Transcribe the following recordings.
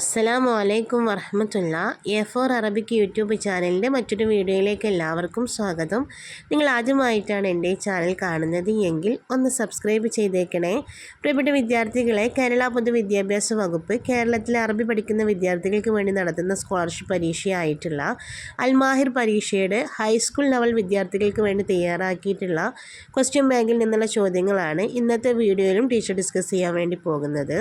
അസ്സലാമു അലൈക്കും വറഹമത്തുള്ള. എ ഫോർ അറബിക് യൂട്യൂബ് ചാനലിന്റെ മറ്റൊരു വീഡിയോയിലേക്ക് എല്ലാവർക്കും സ്വാഗതം. നിങ്ങൾ ആദ്യമായിട്ടാണ് എന്റെ ചാനൽ കാണുന്നത് എങ്കിൽ ഒന്ന് സബ്സ്ക്രൈബ് ചെയ്തേക്കണേ. പ്രിയപ്പെട്ട വിദ്യാർത്ഥികളെ കേരള പൊതുവിദ്യാഭ്യാസ വകുപ്പ് കേരളത്തിലെ അറബി പഠിക്കുന്ന വിദ്യാർത്ഥികൾക്ക് വേണ്ടി നടത്തുന്ന സ്കോളർഷിപ്പ് പരീക്ഷയായിട്ടുള്ള അൽമാഹിർ പരീക്ഷയുടെ ഹൈസ്കൂൾ ലെവൽ വിദ്യാർത്ഥികൾക്ക് വേണ്ടി തയ്യാറാക്കിയിട്ടുള്ള ക്വസ്റ്റ്യൻ ബാങ്കിൽ നിന്നുള്ള ചോദ്യങ്ങളാണ് ഇന്നത്തെ വീഡിയോയിലും ടീച്ചർ ഡിസ്കസ് ചെയ്യാൻ വേണ്ടി പോകുന്നത്.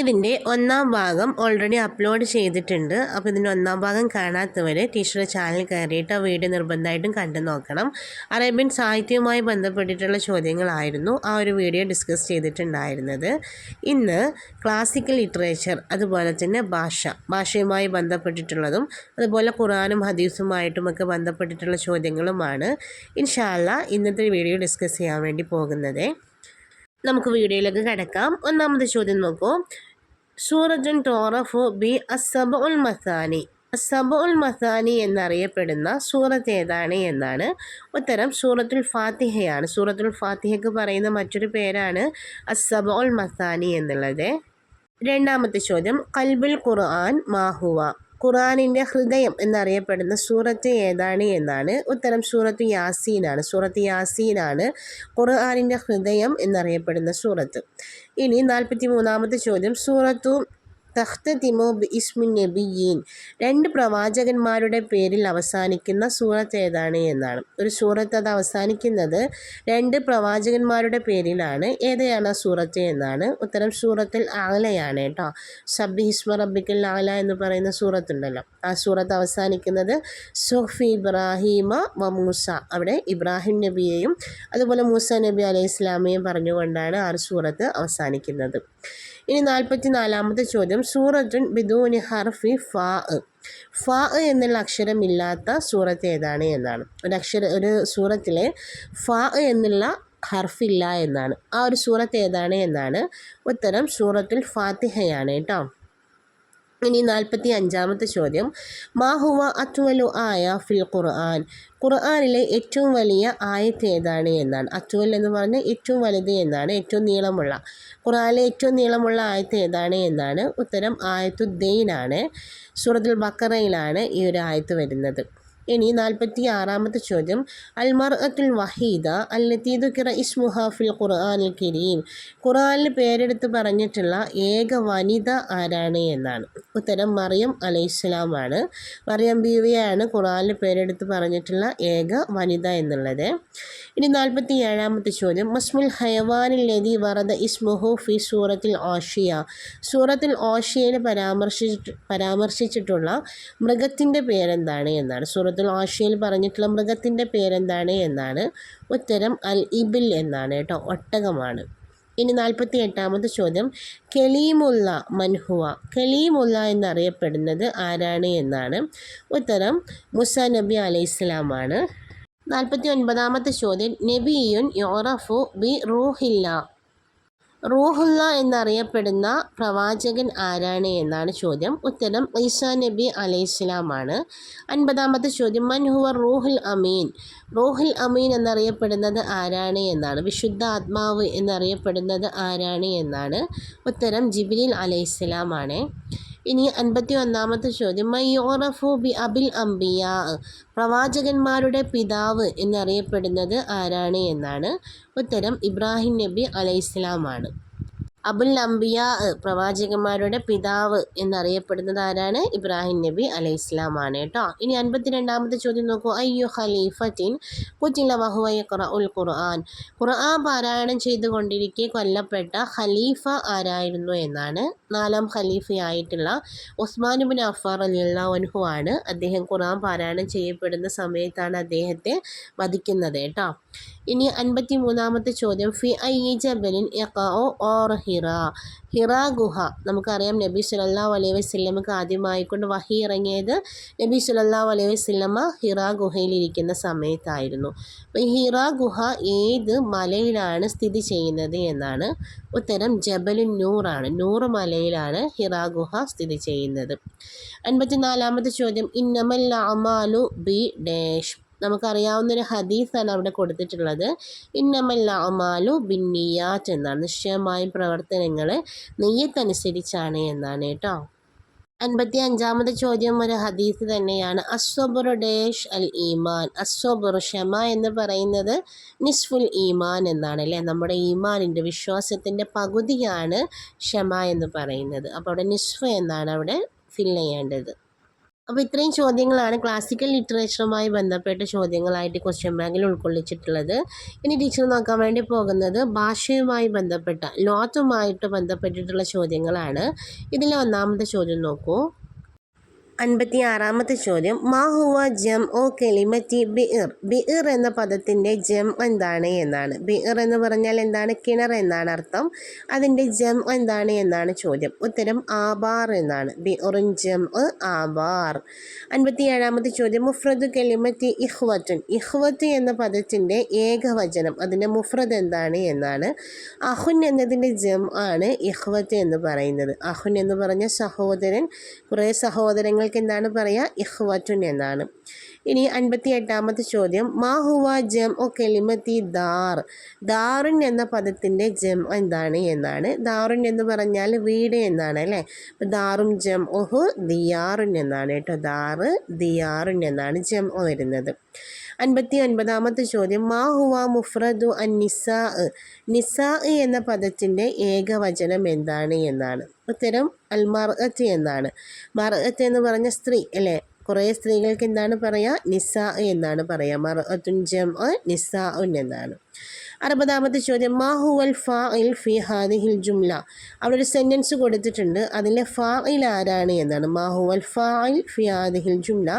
ഇതിന്റെ ഒന്നാം ഭാഗം ഓൾറെഡി അപ്ലോഡ് ചെയ്തിട്ടുണ്ട്. അപ്പോൾ ഇതിന്റെ ഒന്നാം ഭാഗം കാണാത്തവർ ടീച്ചറുടെ ചാനൽ കയറിയിട്ട് ആ വീഡിയോ നിർബന്ധമായിട്ടും കണ്ടു നോക്കണം. അറേബ്യൻ സാഹിത്യവുമായി ബന്ധപ്പെട്ടിട്ടുള്ള ചോദ്യങ്ങളായിരുന്നു ആ ഒരു വീഡിയോ ഡിസ്കസ് ചെയ്തിട്ടുണ്ടായിരുന്നത്. ഇന്ന് ക്ലാസിക്കൽ ലിറ്ററേച്ചർ അതുപോലെ തന്നെ ഭാഷ ഭാഷയുമായി ബന്ധപ്പെട്ടിട്ടുള്ളതും അതുപോലെ ഖുറാനും ഹദീസുമായിട്ടുമൊക്കെ ബന്ധപ്പെട്ടിട്ടുള്ള ചോദ്യങ്ങളുമാണ് ഇൻഷാല്ല ഇന്നത്തെ വീഡിയോ ഡിസ്കസ് ചെയ്യാൻ വേണ്ടി പോകുന്നത്. നമുക്ക് വീഡിയോയിലേക്ക് കിടക്കാം. ഒന്നാമത്തെ ചോദ്യം നോക്കൂ. സൂറജുൻ ടോറഫു ബി അസബ ഉൽ മസാനി. അസബ ഉൽ മസാനി എന്നറിയപ്പെടുന്ന സൂറത്ത് ഏതാണ് എന്നാണ് ഉത്തരം സൂറത്തുൽ ഫാത്തിഹയാണ്. സൂറത്തുൽ ഫാത്തിഹയ്ക്ക് പറയുന്ന മറ്റൊരു പേരാണ് അസബ ഉൽ മസാനി എന്നുള്ളത്. രണ്ടാമത്തെ ചോദ്യം കൽബുൽ ഖുർആൻ മാഹുവ ഖുറാനിന്റെ ഹൃദയം എന്നറിയപ്പെടുന്ന സൂറത്ത് ഏതാണ് എന്നാണ് ഉത്തരം. സൂറത്ത് യാസീനാണ് സൂറത്ത് യാസീനാണ് ഖുർആാനിന്റെ ഹൃദയം എന്നറിയപ്പെടുന്ന സൂറത്ത്. ഇനി നാൽപ്പത്തി മൂന്നാമത്തെ ചോദ്യം. സൂറത്തു തഖ്തതിമു ഇസ്മിൻ നബിയീൻ. രണ്ട് പ്രവാചകന്മാരുടെ പേരിൽ അവസാനിക്കുന്ന സൂറത്ത് ഏതാണ് എന്നാണ്. ഒരു സൂറത്ത് അത് അവസാനിക്കുന്നത് രണ്ട് പ്രവാചകന്മാരുടെ പേരിലാണ്. ഏതെയാണ് ആ സൂറത്ത് എന്നാണ്. ഉത്തരം സൂറത്തിൽ ആലയാണ് കേട്ടോ. സബി ഹിസ്മ റബ്ബിക്കൽ ആല എന്ന് പറയുന്ന സൂറത്തുണ്ടല്ലോ. ആ സൂറത്ത് അവസാനിക്കുന്നത് സൊഫി ഇബ്രാഹിമ വ മൂസ. അവിടെ ഇബ്രാഹിം നബിയെയും അതുപോലെ മൂസ നബി അലൈഹി ഇസ്ലാമയും പറഞ്ഞുകൊണ്ടാണ് ആ സൂറത്ത് അവസാനിക്കുന്നത്. ഇനി നാൽപ്പത്തി നാലാമത്തെ ചോദ്യം. സൂറത്തുൻ ബിദൂനി ഹർഫി ഫാ. ഫാ എന്നുള്ള അക്ഷരമില്ലാത്ത സൂറത്ത് ഏതാണ് എന്നാണ്. ഒരു അക്ഷര ഒരു സൂറത്തിലെ ഫാ എന്നുള്ള ഹർഫില്ല എന്നാണ്. ആ ഒരു സൂറത്ത് ഏതാണ് എന്നാണ് ഉത്തരം സൂറത്തുൽ ഫാത്തിഹയാണ് കേട്ടോ. ഇനി നാൽപ്പത്തി അഞ്ചാമത്തെ ചോദ്യം മാഹുവ അത്വലു ആയ ഫിൽ ഖുർആൻ. ഖുർആാനിലെ ഏറ്റവും വലിയ ആയത്ത് ഏതാണ് എന്നാണ്. അത്വൽ എന്ന് പറഞ്ഞാൽ ഏറ്റവും വലുത് എന്നാണ് ഏറ്റവും നീളമുള്ള. ഖുർആാനിലെ ഏറ്റവും നീളമുള്ള ആയത്ത് ഏതാണ് എന്നാണ് ഉത്തരം ആയത്തുദ്ദീനാണ്. സൂറത്തുൽ ബക്കറയിലാണ് ഈ ഒരു ആയത്ത് വരുന്നത്. ഇനി നാൽപ്പത്തി ആറാമത്തെ ചോദ്യം. അൽമർ അത്തുൽ വഹീദ അല്ലത്തീദുക്കിറ ഇസ്മുഹ ഫിൽ ഖുർആാനിൽ കരീം. ഖുർആാനിൽ പേരെടുത്ത് പറഞ്ഞിട്ടുള്ള ഏക വനിത ആരാണ് എന്നാണ്. ഉത്തരം മറിയം അലൈഹിസ്സലാമാണ്. മറിയം ബീവിയാണ് ഖുർആാനിൽ പേരെടുത്ത് പറഞ്ഞിട്ടുള്ള ഏക വനിത എന്നുള്ളത്. ഇനി നാൽപ്പത്തി ഏഴാമത്തെ ചോദ്യം. മസ്മുൽ ഹയവാനിൽ ലതി വറദ ഇസ്മുഹു ഫി സൂറത്തിൽ ഓഷിയ സൂറത്തിൽ ഓഷിയയിൽ പരാമർശിച്ചിട്ട് പരാമർശിച്ചിട്ടുള്ള മൃഗത്തിന്റെ പേരെന്താണ് എന്നാണ്. സൂറത്ത് സൂറത്തുൽ ആഷയിൽ പറഞ്ഞിട്ടുള്ള മൃഗത്തിന്റെ പേരെന്താണ് എന്നാണ്. ഉത്തരം അൽ ഇബിൽ എന്നാണ് കേട്ടോ. ഒട്ടകമാണ്. ഇനി നാൽപ്പത്തി എട്ടാമത്തെ ചോദ്യം. കലീമുല്ല മൻഹുവ. കലീമുല്ല എന്നറിയപ്പെടുന്നത് ആരാണ് എന്നാണ്. ഉത്തരം മുസ നബി അലൈഹിസ്ലാമാണ് നാൽപ്പത്തി ഒൻപതാമത്തെ ചോദ്യം. നബിയുൻ യോറഫു ബി റൂഹില്ല. റൂഹുല്ല എന്നറിയപ്പെടുന്ന പ്രവാചകൻ ആരാണ് എന്നാണ് ചോദ്യം. ഉത്തരം ഈസാ നബി അലൈഹിസ്ലാമാണ് അൻപതാമത്തെ ചോദ്യം മൻഹുവർ റൂഹുൽ അമീൻ? റൂഹുൽ അമീൻ എന്നറിയപ്പെടുന്നത് ആരാണ് എന്നാണ്. വിശുദ്ധ ആത്മാവ് എന്നറിയപ്പെടുന്നത് ആരാണ് എന്നാണ്. ഉത്തരം ജിബിലിൽ അലൈഹിസ്ലാമാണ് ഇനി അൻപത്തി ഒന്നാമത്തെ ചോദ്യം. മയ്യോറഫു ബി അബിൽ അംബിയ. പ്രവാചകന്മാരുടെ പിതാവ് എന്നറിയപ്പെടുന്നത് ആരാണ് എന്നാണ് ഉത്തരം ഇബ്രാഹിം നബി അലൈഹിസ്ലാമാണ് അബുൽ അംബിയ പ്രവാചകന്മാരുടെ പിതാവ് എന്നറിയപ്പെടുന്നത് ആരാണ്? ഇബ്രാഹിം നബി അലൈഹി ഇസ്ലാമാണ് കേട്ടോ. ഇനി അൻപത്തിരണ്ടാമത്തെ ചോദ്യം നോക്കൂ. അയ്യോ ഖലീഫത്തിൻ കുറ്റില വഹുവയ ഖുർആൻ. ഖുർആൻ പാരായണം ചെയ്തുകൊണ്ടിരിക്കെ കൊല്ലപ്പെട്ട ഖലീഫ ആരായിരുന്നു എന്നാണ്. നാലാം ഖലീഫയായിട്ടുള്ള ഉസ്മാനുബിൻ അഫാർ അലിയുള്ള ആണ്. അദ്ദേഹം ഖുർആൻ പാരായണം ചെയ്യപ്പെടുന്ന സമയത്താണ് അദ്ദേഹത്തെ വധിക്കുന്നത് കേട്ടോ. ഇനി അൻപത്തി മൂന്നാമത്തെ ചോദ്യം. ഫി ഐ ജബലിൻ ഓർ ഹിറ. ഹിറ ഗുഹ. നമുക്കറിയാം നബി സുലല്ലാ അലൈഹി വസ്ലമക്ക് ആദ്യമായിക്കൊണ്ട് വഹി ഇറങ്ങിയത് നബി സുലല്ലാ അലൈഹി വസ്ലമ ഹിറ ഗുഹയിലിരിക്കുന്ന സമയത്തായിരുന്നു. അപ്പോൾ ഈ ഹിറ ഗുഹ ഏത് മലയിലാണ് സ്ഥിതി ചെയ്യുന്നത് എന്നാണ് ഉത്തരം ജബലുൻ നൂറാണ്. നൂറ് മലയിലാണ് ഹിറ ഗുഹ സ്ഥിതി ചെയ്യുന്നത്. അൻപത്തിനാലാമത്തെ ചോദ്യം. ഇന്നമൽ അമാലു ബി ഡേഷ് നമുക്കറിയാവുന്നൊരു ഹദീസാണ് അവിടെ കൊടുത്തിട്ടുള്ളത്. ഇന്നമല്ല അമാലു ബിന്നിയാറ്റ് എന്നാണ്. നിശ്ചയമായും പ്രവർത്തനങ്ങൾ നെയ്യത്തനുസരിച്ചാണ് എന്നാണ് കേട്ടോ. അൻപത്തി അഞ്ചാമത് ചോദ്യം ഒരു ഹദീസ് തന്നെയാണ്. അസ്വബുർ ഡേഷ് അൽ ഈമാൻ അസ്വബുർ ഷമ എന്ന് പറയുന്നത് നിസ്ഫുൽ ഈമാൻ എന്നാണ് അല്ലേ? നമ്മുടെ ഈമാനിന്റെ വിശ്വാസത്തിന്റെ പകുതിയാണ് ഷമ എന്ന് പറയുന്നത്. അപ്പോൾ അവിടെ നിസ്ഫ് എന്നാണ് അവിടെ ഫിൽ ചെയ്യേണ്ടത്. അപ്പോൾ ഇത്രയും ചോദ്യങ്ങളാണ് ക്ലാസിക്കൽ ലിറ്ററേച്ചറുമായി ബന്ധപ്പെട്ട ചോദ്യങ്ങളായിട്ട് ക്വസ്റ്റ്യൻ ബാങ്കിൽ ഉൾക്കൊള്ളിച്ചിട്ടുള്ളത്. ഇനി ടീച്ചർ നോക്കാൻ വേണ്ടി പോകുന്നത് ഭാഷയുമായി ബന്ധപ്പെട്ട ലോത്തുമായിട്ട് ബന്ധപ്പെട്ടിട്ടുള്ള ചോദ്യങ്ങളാണ്. ഇതിലെ ഒന്നാമത്തെ ചോദ്യം നോക്കൂ. അൻപത്തി ആറാമത്തെ ചോദ്യം. മാ ഹുവ ജം ഓ കെലിമറ്റി ബിഇർ ബിഇർ എന്ന പദത്തിന്റെ ജം എന്താണ് എന്നാണ്. ബിഇർ എന്ന് പറഞ്ഞാൽ എന്താണ്? കിണർ എന്നാണ് അർത്ഥം. അതിന്റെ ജം എന്താണ് എന്നാണ് ചോദ്യം. ഉത്തരം ആബാർ എന്നാണ്. ബിഇറുൻ ജം ആബാർ. അൻപത്തി ഏഴാമത്തെ ചോദ്യം. മുഫ്രദ് കെലിമറ്റി ഇഹ്വത്തുൻ ഇഹ്വത്ത് എന്ന പദത്തിന്റെ ഏകവചനം. അതിന്റെ മുഫ്രദ് എന്താണ് എന്നാണ്. അഹുൻ എന്നതിന്റെ ജം ആണ് ഇഹ്വത്ത് എന്ന് പറയുന്നത്. അഹുൻ എന്ന് പറഞ്ഞ സഹോദരൻ കുറേ സഹോദരങ്ങൾ നിങ്ങൾക്ക് എന്താണ് പറയുക ഇഹ്വറ്റുൻ എന്നാണ്. ഇനി അൻപത്തി എട്ടാമത്തെ ചോദ്യം മാഹുവ ജം ഒ കെലിമത്തി ദാർ. ദാറുൻ എന്ന പദത്തിന്റെ ജം എന്താണ് എന്നാണ്. ദാറുൻ എന്ന് പറഞ്ഞാൽ വീട് എന്നാണ് അല്ലേ? അപ്പോൾ ദാറും ജം ഒഹു ദിയാറുൻ എന്നാണ് കേട്ടോ. ദാറ് ദിയാറുൻ എന്നാണ് ജം ഒ വരുന്നത്. അൻപത്തി അൻപതാമത്തെ ചോദ്യം. മാ ഹുവ മുഫ്രദു അൻ നിസാ നിസാ എന്ന പദത്തിന്റെ ഏകവചനം എന്താണ് എന്നാണ്. ഉത്തരം അൽ എന്നാണ്. മർഅത്ത് എന്ന് പറഞ്ഞ സ്ത്രീ അല്ലേ? കുറേ സ്ത്രീകൾക്ക് എന്താണ് പറയുക നിസാ എന്നാണ് പറയുക മർഅത്തുൻ ജം ഉൻ എന്നാണ്. അറുപതാമത്തെ ചോദ്യം മാഹുവൽ ഫാഇൽ ഫി ഹാദിഹിൽ ജുംല? അവിടെ ഒരു സെന്റൻസ് കൊടുത്തിട്ടുണ്ട്. അതിലെ ഫാ ഇൽ ആരാണ് എന്നാണ്. മാഹുവൽ ഫാഇൽ ഫി ഹാദിഹിൽ ജുംല?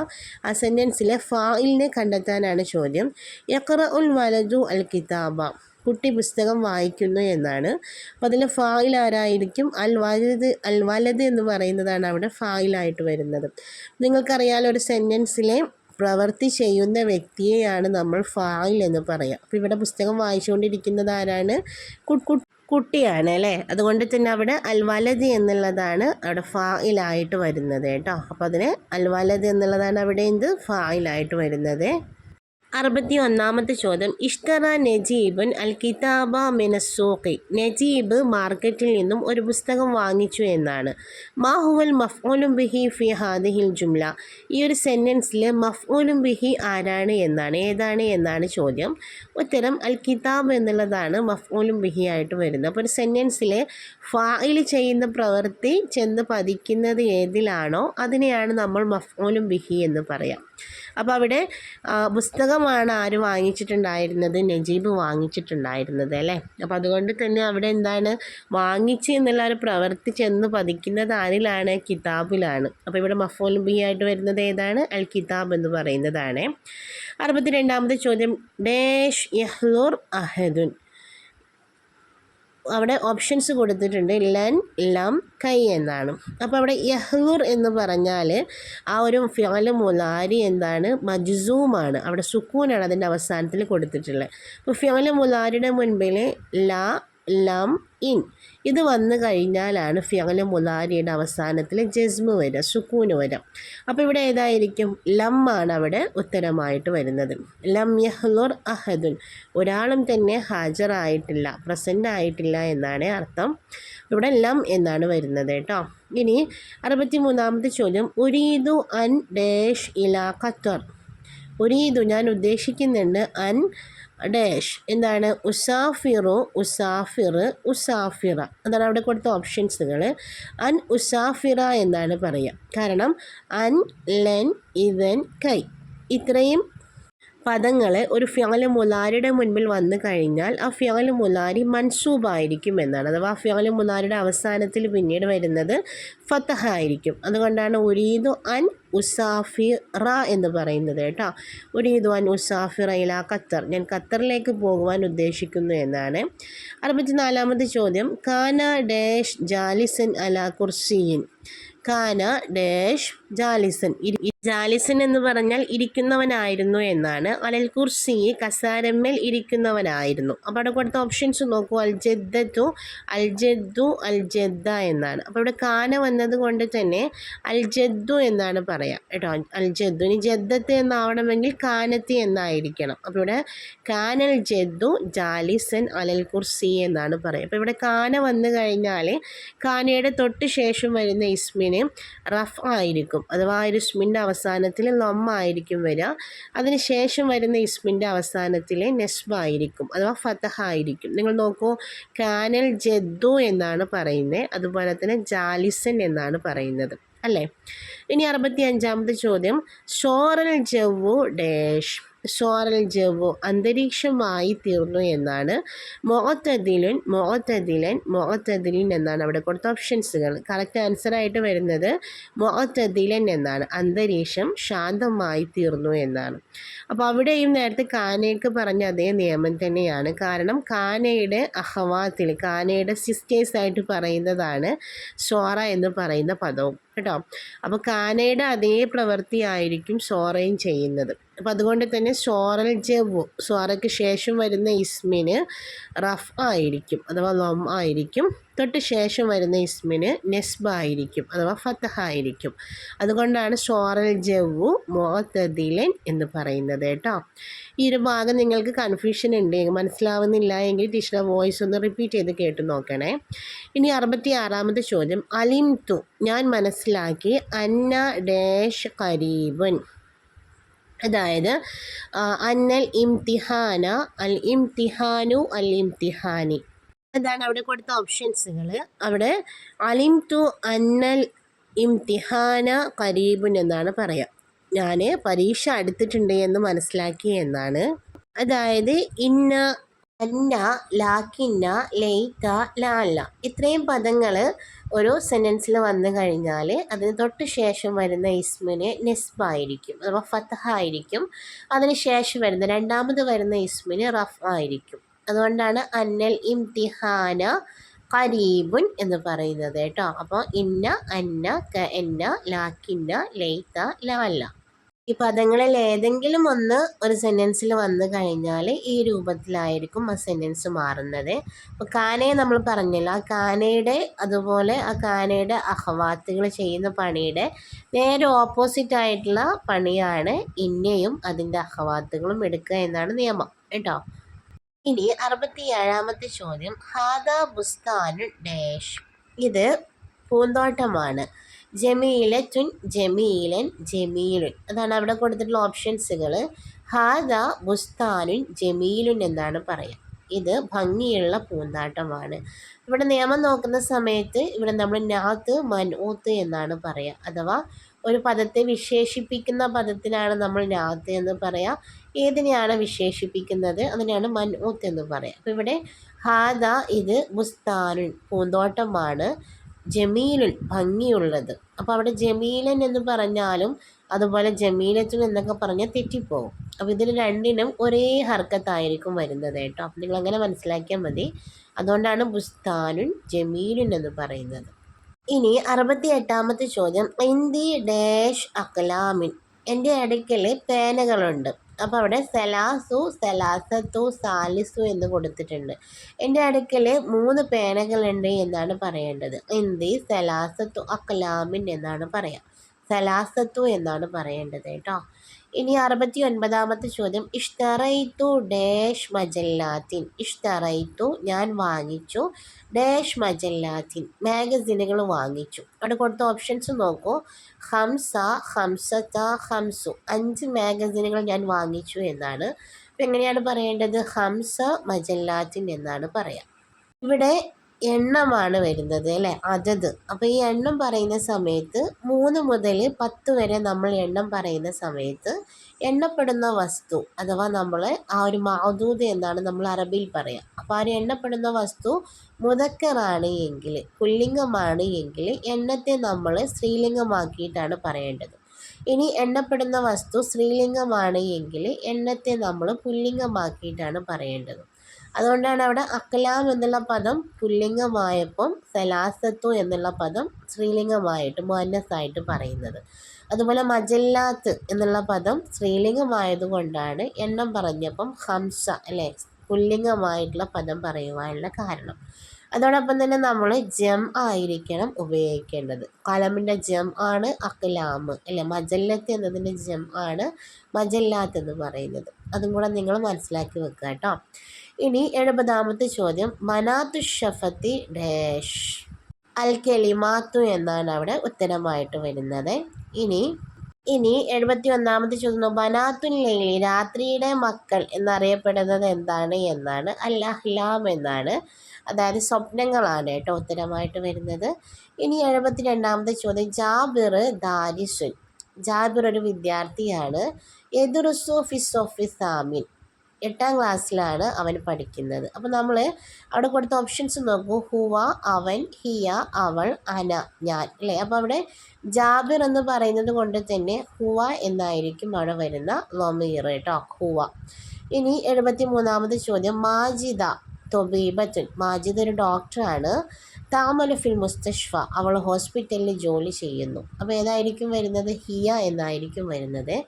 ആ സെന്റൻസിലെ ഫാ ഇലിനെ കണ്ടെത്താനാണ് ചോദ്യം. യക്ര ഉൽ വലതു അൽ കിതാബ. കുട്ടി പുസ്തകം വായിക്കുന്നു എന്നാണ്. അപ്പോൾ അതിൽ ഫായിൽ ആരായിരിക്കും? അൽ വലത് അൽ എന്ന് പറയുന്നതാണ് അവിടെ ഫായിലായിട്ട് വരുന്നത്. നിങ്ങൾക്കറിയാലോ ഒരു സെന്റൻസിലെ പ്രവൃത്തി ചെയ്യുന്ന വ്യക്തിയെയാണ് നമ്മൾ ഫായിൽ എന്ന് പറയാം. അപ്പോൾ ഇവിടെ പുസ്തകം വായിച്ചുകൊണ്ടിരിക്കുന്നത് ആരാണ്? കുട്ടിയാണ് അല്ലേ? അതുകൊണ്ട് തന്നെ അവിടെ അൽവലത് എന്നുള്ളതാണ് അവിടെ ഫായിലായിട്ട് വരുന്നത് കേട്ടോ. അപ്പോൾ അതിന് അൽവലത് എന്നുള്ളതാണ് അവിടെ എന്ത്? ഫായിലായിട്ട് വരുന്നത്. അറുപത്തി ഒന്നാമത്തെ ചോദ്യം. ഇഷ്തറ നജീബൻ അൽ കിതാബ മിനസൂഖി നജീബ് മാർക്കറ്റിൽ നിന്നും ഒരു പുസ്തകം വാങ്ങിച്ചു എന്നാണ്. മാഹുവൽ മഫ്ഊലും ബിഹി ഫി ഹാദിഹിൽ ജുംല. ഈ ഒരു സെന്റൻസിൽ മഫ്ഊലും ബിഹി ആരാണ് എന്നാണ് ഏതാണ് എന്നാണ് ചോദ്യം. ഉത്തരം അൽ കിതാബ് എന്നുള്ളതാണ് മഫ്ഊലും ബിഹി ആയിട്ട് വരുന്നത്. അപ്പോൾ ഒരു സെന്റൻസിൽ ഫായിൽ ചെയ്യുന്ന പ്രവൃത്തി ചെന്ന് പതിക്കുന്നത് ഏതിലാണോ അതിനെയാണ് നമ്മൾ മഫ്ഊലും ബിഹി എന്ന് പറയാം. അപ്പോൾ അവിടെ പുസ്തകമാണ് ആര് വാങ്ങിച്ചിട്ടുണ്ടായിരുന്നത്? നജീബ് വാങ്ങിച്ചിട്ടുണ്ടായിരുന്നത് അല്ലേ? അപ്പോൾ അതുകൊണ്ട് തന്നെ അവിടെ എന്താണ്? വാങ്ങിച്ച് എന്നുള്ള ഒരു പ്രവൃത്തി ചെന്ന് പതിക്കുന്നത് ആരിലാണ്? കിതാബിലാണ്. അപ്പോൾ ഇവിടെ മഫോൽ ബി ആയിട്ട് വരുന്നത് ഏതാണ്? അൽ കിതാബ് എന്ന് പറയുന്നതാണ്. അറുപത്തി രണ്ടാമത്തെ ചോദ്യം. ഡേഷ് യഹ്ലൂർ അഹദുൻ. അവിടെ ഓപ്ഷൻസ് കൊടുത്തിട്ടുണ്ട് ലൻ ലം കൈ എന്നാണ്. അപ്പോൾ അവിടെ യഹൂർ എന്ന് പറഞ്ഞാൽ ആ ഒരു ഫിയൽ മുലാരി എന്താണ്? മജ്സൂമാണ്. അവിടെ സുക്കൂനാണ് അതിന്റെ അവസാനത്തിൽ കൊടുത്തിട്ടുള്ളത്. അപ്പോൾ ഫിയൽ മുലാരിയുടെ മുൻപിൽ ല ലം ഇൻ. ഇത് വന്നു കഴിഞ്ഞാലാണ് ഫിയൽ മുലാരിയുടെ അവസാനത്തിൽ ജസ്മു വരിക സുക്കൂന് വരിക. അപ്പോൾ ഇവിടെ ഏതായിരിക്കും? ലം ആണ് അവിടെ ഉത്തരമായിട്ട് വരുന്നത്. ലം യഹ്ലുർ അഹദുൻ. ഒരാളും തന്നെ ഹാജറായിട്ടില്ല പ്രസന്റ് ആയിട്ടില്ല എന്നാണ് അർത്ഥം. ഇവിടെ ലം എന്നാണ് വരുന്നത് കേട്ടോ. ഇനി അറുപത്തി മൂന്നാമത്തെ ചോദ്യം. ഉരീദു അൻ ഡേഷ് ഇല ഖത്തർ. ഉരീദു ഞാൻ ഉദ്ദേശിക്കുന്നുണ്ട് അൻ ഡാഷ്. എന്താണ്? ഉസാഫിറു ഉസാഫിർ ഉസാഫിറ. അതാണ് അവിടെ കൊടുത്ത ഓപ്ഷൻസുകൾ? അൻ ഉസാഫിറ എന്നാണ് പറയുക. കാരണം അൻ ലെൻ ഇവൻ കൈ. ഇത്രയും പദങ്ങൾ ഒരു ഫ്യാൽ മുലാരിയുടെ മുൻപിൽ വന്നു കഴിഞ്ഞാൽ ആ ഫ്യാൽ മുലാരി മൻസൂബായിരിക്കും എന്നാണ്. അഥവാ ഫ്യാൽ മുലാരിയുടെ അവസാനത്തിൽ പിന്നീട് വരുന്നത് ഫത്തഹ ആയിരിക്കും. അതുകൊണ്ടാണ് ഉരീദു അൻ ഉസാഫിറ എന്ന് പറയുന്നത് കേട്ടോ. ഉരീദു അൻ ഉസാഫിറ ഇല ഖത്തർ. ഞാൻ ഖത്തറിലേക്ക് പോകുവാൻ ഉദ്ദേശിക്കുന്നു എന്നാണ്. അറുപത്തിനാലാമത്തെ ചോദ്യം. കാന ഡേഷ് ജാലിസൻ അല കുർസിയിൻ കാന ഡേഷ് ജാലിസൻ. ജാലിസൻ എന്ന് പറഞ്ഞാൽ ഇരിക്കുന്നവനായിരുന്നു എന്നാണ്. അലൽ സി കസാരമ്മേൽ ഇരിക്കുന്നവനായിരുന്നു. അപ്പോൾ അവിടെ കൊടുത്ത ഓപ്ഷൻസ് നോക്കൂ. അൽ ജദ്ദു അൽ ജദ്ദു അൽ ജദ്ദ എന്നാണ്. അപ്പോൾ ഇവിടെ കാന വന്നത് കൊണ്ട് തന്നെ അൽ ജദ്ദു എന്നാണ് പറയാം. കേട്ടോ? അൽ ജദ്ദു ഇനി ജദ്ദത്ത് എന്നാവണമെങ്കിൽ കാനത്തി എന്നായിരിക്കണം. അപ്പോൾ ഇവിടെ കാനൽ ജദ്ദു ജാലിസൻ അലൽ കുർസി എന്നാണ് പറയുക അപ്പോൾ ഇവിടെ കാന വന്നു കഴിഞ്ഞാൽ കാനയുടെ തൊട്ട് ശേഷം വരുന്ന ഇസ്മിന് റഫ് ആയിരിക്കും അഥവാ ആ ഒരു ഇസ്മിന്റെ അവസാനത്തിൽ ലൊമ്മായിരിക്കും വരിക അതിന് ശേഷം വരുന്ന ഇസ്മിന്റെ അവസാനത്തിൽ നെസ്ബായിരിക്കും അഥവാ ഫതഹ ആയിരിക്കും. നിങ്ങൾ നോക്കൂ കാനൽ ജദ്ദു എന്നാണ് പറയുന്നത് അതുപോലെ തന്നെ ജാലിസൻ എന്നാണ് പറയുന്നത് അല്ലേ? ഇനി അറുപത്തി അഞ്ചാമത്തെ ചോദ്യം ഷോറൽ ജവ്വു ഡാഷ് ജവ്വു അന്തരീക്ഷമായി തീർന്നു എന്നാണ്. മൊഹത്തദിലുൻ മൊഹത്തദിലൻ മൊഹത്തദിലിൻ എന്നാണ് അവിടെ കൊടുത്ത ഓപ്ഷൻസുകൾ. കറക്റ്റ് ആൻസറായിട്ട് വരുന്നത് മൊഹത്തദിലൻ എന്നാണ്. അന്തരീക്ഷം ശാന്തമായി തീർന്നു എന്നാണ്. അപ്പോൾ അവിടെയും നേരത്തെ കാനയ്ക്ക് പറഞ്ഞ അതേ നിയമം തന്നെയാണ്. കാരണം കാനയുടെ അഹവാത്തിൽ കാനയുടെ സിസ്റ്റേഴ്സായിട്ട് പറയുന്നതാണ് സോറ എന്ന് പറയുന്ന പദവും. കേട്ടോ? അപ്പോൾ കാനയുടെ അതേ പ്രവൃത്തിയായിരിക്കും സോറയും ചെയ്യുന്നത്. അപ്പോൾ അതുകൊണ്ട് തന്നെ സോറൽ ജവു സോറയ്ക്ക് ശേഷം വരുന്ന ഇസ്മിന് റഫ് ആയിരിക്കും അഥവാ ലം ആയിരിക്കും. തൊട്ട് ശേഷം വരുന്ന ഇസ്മിന് നെസ്ബ ആയിരിക്കും അഥവാ ഫത്തഹ ആയിരിക്കും അതുകൊണ്ടാണ് സോറൽ ജവു മോത്തദിലൻ എന്ന് പറയുന്നത് കേട്ടോ. ഈ ഒരു ഭാഗം നിങ്ങൾക്ക് കൺഫ്യൂഷൻ ഉണ്ട്. മനസ്സിലാവുന്നില്ല എങ്കിൽ ടീച്ചറുടെ വോയിസ് ഒന്ന് റിപ്പീറ്റ് ചെയ്ത് കേട്ട് നോക്കണേ. ഇനി അറുപത്തി ആറാമത്തെ ചോദ്യം. അലിം തു ഞാൻ മനസ്സിലാക്കി അന്ന ഡേഷ് കരീബൻ അതായത് അന്നൽ ഇംതിഹാന അൽ ഇംതിഹാനു അൽ ഇംതിഹാനി. എന്താണ് അവിടെ കൊടുത്ത ഓപ്ഷൻസുകൾ അവിടെ അലിം ടു അന്നൽ ഇംതിഹാന കരീബുൻ എന്നാണ് പറയാം. ഞാൻ പരീക്ഷ അടുത്തിട്ടുണ്ട് എന്ന് മനസ്സിലാക്കി എന്നാണ്. അതായത് ഇന്ന അന്ന ലാക്കിന്ന ലൈത്ത ലാല്ല. ഇത്രയും പദങ്ങൾ ഓരോ സെന്റൻസിൽ വന്നു കഴിഞ്ഞാൽ അതിന് തൊട്ട് ശേഷം വരുന്ന ഇസ്മിന് നെസ്ബ് ആയിരിക്കും അഥവാ ഫത്തഹ ആയിരിക്കും. അതിന് ശേഷം വരുന്ന രണ്ടാമത് വരുന്ന ഇസ്മിന് റഫ് ആയിരിക്കും അതുകൊണ്ടാണ് അന്നൽ ഇംതിഹാന കരീബുൻ എന്ന് പറയുന്നത് കേട്ടോ. അപ്പോൾ ഇന്ന അന്ന ക എന്ന ലാക്കിന്ന ലൈത്ത ലാല ഈ പദങ്ങളിൽ ഏതെങ്കിലും ഒന്ന് ഒരു സെന്റൻസിൽ വന്നു കഴിഞ്ഞാൽ ഈ രൂപത്തിലായിരിക്കും ആ സെന്റൻസ് മാറുന്നത്. അപ്പോൾ കാനയെ നമ്മൾ പറഞ്ഞല്ലോ ആ കാനയുടെ അതുപോലെ ആ കാനയുടെ അഹവാത്തുകൾ ചെയ്യുന്ന പണിയുടെ നേരെ ഓപ്പോസിറ്റ് ആയിട്ടുള്ള പണിയാണ് ഇന്നയും അതിന്റെ അഹവാത്തുകളും എടുക്കുക എന്നാണ് നിയമം കേട്ടോ. ഇനി അറുപത്തി ഏഴാമത്തെ ചോദ്യം. ഹാദ ബുസ്താനു ഡാഷ്. ഇത് പൂന്തോട്ടമാണ്. ജമീലത്തുൻ ജമീലൻ ജമീലുൻ. അതാണ് അവിടെ കൊടുത്തിട്ടുള്ള ഓപ്ഷൻസുകൾ ഹാദ ബുസ്താനുൻ ജമീലുൻ എന്നാണ് പറയുക ഇത് ഭംഗിയുള്ള പൂന്താട്ടമാണ്. ഇവിടെ നിയമം നോക്കുന്ന സമയത്ത് ഇവിടെ നമ്മൾ നാത്ത് മനോത്ത് എന്നാണ് പറയുക അഥവാ ഒരു പദത്തെ വിശേഷിപ്പിക്കുന്ന പദത്തിനാണ് നമ്മൾ നാത്ത് എന്ന് പറയാം. ഏതിനെയാണ് വിശേഷിപ്പിക്കുന്നത്? അതിനെയാണ് മൻഊത്ത് എന്ന് പറയാം. അപ്പോൾ ഇവിടെ ഹാദ ഇത് ബുസ്താനുൻ പൂന്തോട്ടമാണ് ജമീലുൽ ഭംഗിയുള്ളത്. അപ്പോൾ അവിടെ ജമീലൻ എന്ന് പറഞ്ഞാലും അതുപോലെ ജമീലത്തുൻ എന്നൊക്കെ പറഞ്ഞാൽ തെറ്റിപ്പോകും അപ്പോൾ ഇതിൽ രണ്ടിനും ഒരേ ഹർക്കത്തായിരിക്കും വരുന്നത് കേട്ടോ. അപ്പം നിങ്ങൾ അങ്ങനെ മനസ്സിലാക്കിയാൽ മതി. അതുകൊണ്ടാണ് ബുസ്താനുൻ ജമീലുൻ എന്ന് പറയുന്നത്. ഇനി അറുപത്തി എട്ടാമത്തെ ചോദ്യം. ഇന്തി ഡാഷ് അക്ലാമിൻ എന്റെ അടുക്കൽ പേനകളുണ്ട്. അപ്പോൾ അവിടെ സെലാസു സെലാസത്തു സാലിസു എന്ന് കൊടുത്തിട്ടുണ്ട്. എന്റെ അടുക്കൽ മൂന്ന് പേനകളുണ്ട് എന്നാണ് പറയേണ്ടത്. ഇന്ദി സെലാസത്തു അക്ലാമിൻ എന്നാണ് പറയാം. സലാസത്തു എന്നാണ് പറയേണ്ടത് കേട്ടോ. ഇനി അറുപത്തി ഒൻപതാമത്തെ ചോദ്യം. ഇഷ്തറൈത്തു ഡേഷ് മജല്ലാത്തിൻ. ഇഷ്തറൈത്തു ഞാൻ വാങ്ങിച്ചു. ഡേഷ് മജല്ലാത്തിൻ. മാഗസിനുകൾ വാങ്ങിച്ചു. അവിടെ കൊടുത്ത ഓപ്ഷൻസ് നോക്കൂ. ഹംസ ഹംസത്ത ഹംസു. അഞ്ച് മാഗസിനുകൾ ഞാൻ വാങ്ങിച്ചു എന്നാണ്. അപ്പം എങ്ങനെയാണ് പറയേണ്ടത്? ഹംസ മജല്ലാത്തിൻ എന്നാണ് പറയാം. ഇവിടെ എണ്ണമാണ് വരുന്നത് അല്ലേ? അതത്. അപ്പോൾ ഈ എണ്ണം പറയുന്ന സമയത്ത് മൂന്ന് മുതൽ പത്ത് വരെ നമ്മൾ എണ്ണം പറയുന്ന സമയത്ത് എണ്ണപ്പെടുന്ന വസ്തു അഥവാ നമ്മൾ ആ ഒരു മാതൂത് എന്നാണ് നമ്മൾ അറബിയിൽ പറയുക അപ്പോൾ ആ ഒരു എണ്ണപ്പെടുന്ന വസ്തു മുതക്കറാണ് എങ്കിൽ പുല്ലിംഗമാണ് എങ്കിൽ എണ്ണത്തെ നമ്മൾ സ്ത്രീലിംഗമാക്കിയിട്ടാണ് പറയേണ്ടത്. ഇനി എണ്ണപ്പെടുന്ന വസ്തു സ്ത്രീലിംഗമാണ് എങ്കിൽ എണ്ണത്തെ നമ്മൾ പുല്ലിംഗമാക്കിയിട്ടാണ് പറയേണ്ടത്. അതുകൊണ്ടാണ് അവിടെ അക്ലാം എന്നുള്ള പദം പുല്ലിംഗമായപ്പം സലാസത്തു എന്നുള്ള പദം സ്ത്രീലിംഗമായിട്ട് മുന്നസായിട്ട് പറയുന്നത്. അതുപോലെ മജല്ലാത്ത് എന്നുള്ള പദം സ്ത്രീലിംഗമായതുകൊണ്ടാണ് എണ്ണം പറഞ്ഞപ്പം ഹംസ അല്ലേ? പുല്ലിംഗമായിട്ടുള്ള പദം പറയുവാനുള്ള കാരണം. അതോടൊപ്പം തന്നെ നമ്മൾ ജം ആയിരിക്കണം ഉപയോഗിക്കേണ്ടത്. കലമിന്റെ ജം ആണ് അക്ലാം അല്ലെ? മജല്ലത്ത് എന്നതിന്റെ ജം ആണ് മജല്ലാത്ത് എന്ന് പറയുന്നത്. അതും കൂടെ നിങ്ങൾ മനസ്സിലാക്കി വെക്കുക കേട്ടോ. ഇനി എഴുപതാമത്തെ ചോദ്യം. മനാത്തു ഷഫത്തി ഡാഷ്. അൽ കെളിമാത്തു എന്നാണ് അവിടെ ഉത്തരമായിട്ട് വരുന്നത്. ഇനി ഇനി എഴുപത്തി ഒന്നാമത്തെ ചോദ്യം ബനാത്തുൽ ലൈലി രാത്രിയുടെ മക്കൾ എന്നറിയപ്പെടുന്നത് എന്താണ് എന്നാണ്. അൽ അഹ്ലാം എന്നാണ്. അതായത് സ്വപ്നങ്ങളാണ് കേട്ടോ ഉത്തരമായിട്ട് വരുന്നത്. ഇനി എഴുപത്തി രണ്ടാമത്തെ ചോദ്യം. ജാബിർ ദാരിസുൻ ജാബിർ ഒരു വിദ്യാർത്ഥിയാണ്. എതിർ സോഫിസ് ഓഫിസ് സാമിൻ എട്ടാം ക്ലാസ്സിലാണ് അവൻ പഠിക്കുന്നത്. അപ്പോൾ നമ്മൾ അവിടെ കൊടുത്ത ഓപ്ഷൻസ് നോക്കൂ. ഹുവ അവൻ ഹിയ അവൾ അന ഞാൻ അല്ലേ? അപ്പോൾ അവിടെ ജാബിർ എന്ന് പറയുന്നത് കൊണ്ട് തന്നെ ഹുവ എന്നായിരിക്കും അവിടെ വരുന്ന ലൊമീർ കേട്ടോ. ഹുവ. ഇനി എഴുപത്തി മൂന്നാമത് ചോദ്യം. മാജിദ തൊബീബത്തുൻ. മാജിദ് ഒരു ഡോക്ടറാണ് താമല ഫിൽ മുസ്തഷ്ഫ. അവൾ ഹോസ്പിറ്റലിൽ ജോലി ചെയ്യുന്നു. അപ്പോൾ ഏതായിരിക്കും വരുന്നത്? ഹിയ എന്നായിരിക്കും വരുന്നത്.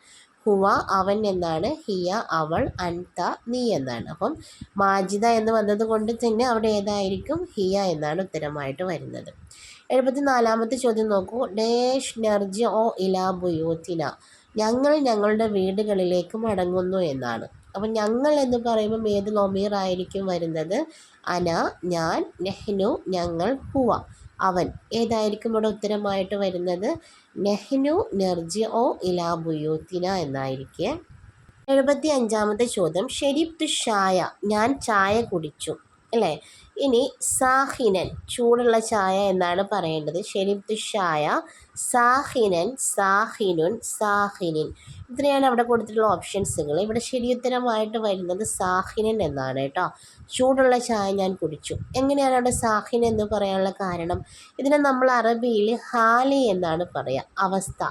ഹുവ അവൻ എന്നാണ് ഹിയ അവൾ അൻത നീ എന്നാണ്. അപ്പം മാജിദ എന്ന് വന്നത് കൊണ്ട് തന്നെ അവിടെ ഏതായിരിക്കും? ഹിയ എന്നാണ് ഉത്തരമായിട്ട് വരുന്നത്. എഴുപത്തി നാലാമത്തെ ചോദ്യം നോക്കൂ. ഡേഷ് നർജി ഓ ഇലാ ബുയോത്തിന ഞങ്ങൾ ഞങ്ങളുടെ വീടുകളിലേക്ക് മടങ്ങുന്നു എന്നാണ്. അപ്പം ഞങ്ങൾ എന്ന് പറയുമ്പം ഏത് ലൊമീർ ആയിരിക്കും വരുന്നത്? അന ഞാൻ നെഹ്നു ഞങ്ങൾ ഹുവ. അവൻ. ഏതായിരിക്കും ഇവിടെ ഉത്തരമായിട്ട് വരുന്നത്? നെഹ്നു നെർജി ഓ ഇലാ ബുയൂത്തിന എന്നായിരിക്കെ. എഴുപത്തി അഞ്ചാമത്തെ ചോദ്യം. ഷെരീഫ് ഷായ ഞാൻ ചായ കുടിച്ചു. അല്ലേ? ഇനി സാഹിനൻ ചൂടുള്ള ചായ എന്നാണ് പറയേണ്ടത്. ഷെരീഫ് ഷായ സാഹിനൻ സാഹിനുൻ സാഹിനിൻ. ഇത്രയാണ് അവിടെ കൊടുത്തിട്ടുള്ള ഓപ്ഷൻസുകൾ ഇവിടെ ശരിയുത്തരമായിട്ട് വരുന്നത് സാഹിനൻ എന്നാണ് കേട്ടോ. ചൂടുള്ള ചായ ഞാൻ കുടിച്ചു. എങ്ങനെയാണ് അവിടെ സാഹിൻ എന്ന് പറയാനുള്ള കാരണം? ഇതിനെ നമ്മൾ അറബിയിൽ ഹാലി എന്നാണ് പറയുക അവസ്ഥ.